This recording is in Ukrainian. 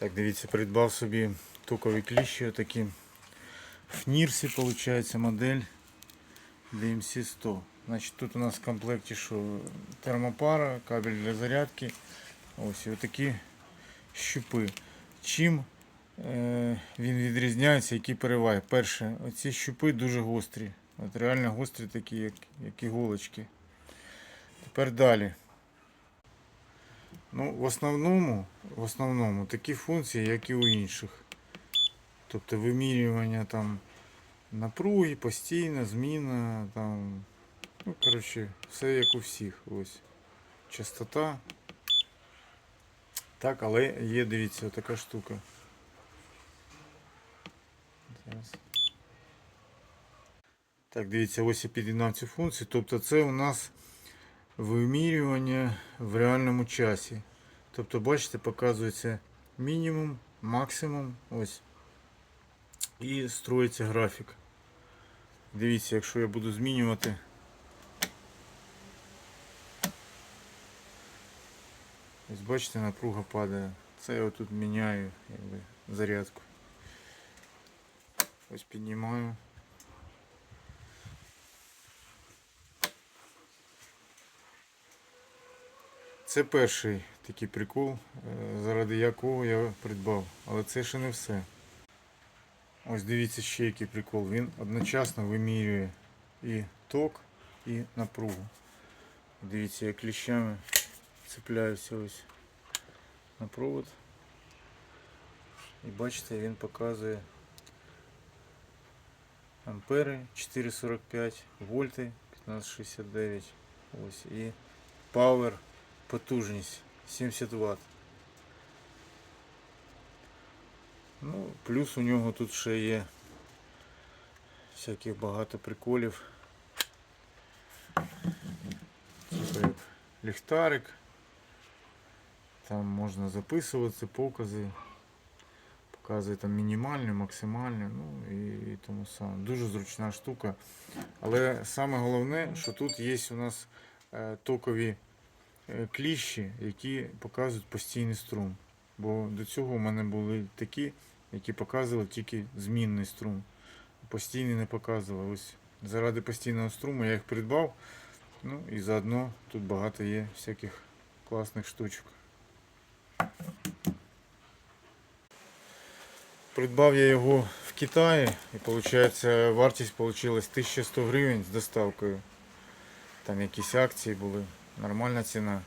Так, дивіться, придбав собі токові кліщі отакі. В Нірсі, виходить, модель DMC 100. Значить, тут у нас в комплекті що термопара, кабель для зарядки. Ось і отакі щупи. Чим е, він відрізняється, які переваги? Перше, оці щупи дуже гострі. От реально гострі такі, як, як іголочки. Тепер далі. Ну, в основному, в основному такі функції, як і у інших. Тобто вимірювання там напруги, постійна, зміна, там, ну, коротше, все як у всіх. Ось. Частота. Так, але є, дивіться, така штука. Зараз. Так, дивіться, ось я під'єднав цю функцію. Тобто це у нас вимірювання в реальному часі. Тобто, бачите, показується мінімум, максимум. Ось. І строїться графік. Дивіться, якщо я буду змінювати. Ось бачите, напруга падає. Це я отут міняю якби, зарядку. Ось піднімаю. Це перший такий прикол, е, заради якого я придбав. Але це ще не все. Ось дивіться ще який прикол. Він одночасно вимірює і ток, і напругу. Дивіться, я кліщами цепляюся ось на провод. І бачите, він показує ампери 4,45, вольти 15,69. Ось і Power потужність 70 Вт. Ну, плюс у нього тут ще є всяких багато приколів. Типу як ліхтарик. Там можна записувати покази. Показує там мінімальне, максимальне, ну і, і тому саме. Дуже зручна штука. Але саме головне, що тут є у нас е, токові кліщі, які показують постійний струм. Бо до цього у мене були такі, які показували тільки змінний струм. Постійний не показували. Ось заради постійного струму я їх придбав. Ну і заодно тут багато є всяких класних штучок. Придбав я його в Китаї і виходить, вартість вийшла 1100 гривень з доставкою. Там якісь акції були, нормальна ціна.